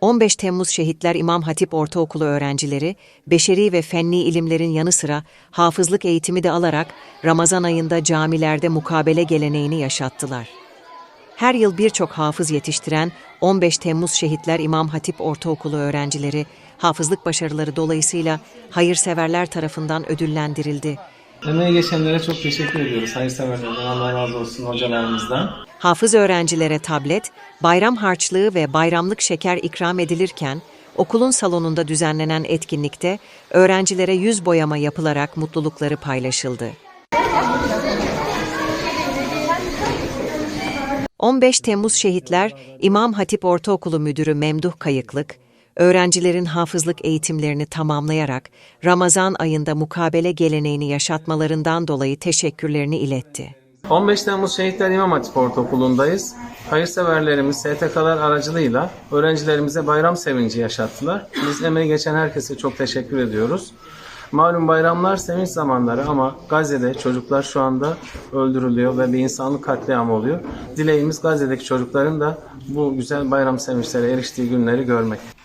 15 Temmuz Şehitler İmam Hatip Ortaokulu öğrencileri, beşeri ve fenni ilimlerin yanı sıra hafızlık eğitimi de alarak Ramazan ayında camilerde mukabele geleneğini yaşattılar. Her yıl birçok hafız yetiştiren 15 Temmuz Şehitler İmam Hatip Ortaokulu öğrencileri, hafızlık başarıları dolayısıyla hayırseverler tarafından ödüllendirildi. Emeği geçenlere çok teşekkür ediyoruz. Hayırseverlerden Allah razı olsun hocalarımızdan. Hafız öğrencilere tablet, bayram harçlığı ve bayramlık şeker ikram edilirken, okulun salonunda düzenlenen etkinlikte öğrencilere yüz boyama yapılarak mutlulukları paylaşıldı. 15 Temmuz Şehitler İmam Hatip Ortaokulu Müdürü Memduh Kayıklık, öğrencilerin hafızlık eğitimlerini tamamlayarak Ramazan ayında mukabele geleneğini yaşatmalarından dolayı teşekkürlerini iletti. 15 Temmuz Şehitler İmam Hatip Ortaokulu'ndayız. Hayırseverlerimiz STK'lar aracılığıyla öğrencilerimize bayram sevinci yaşattılar. Biz emeği geçen herkese çok teşekkür ediyoruz. Malum bayramlar sevinç zamanları ama Gazze'de çocuklar şu anda öldürülüyor ve bir insanlık katliamı oluyor. Dileğimiz Gazze'deki çocukların da bu güzel bayram sevinçlere eriştiği günleri görmek.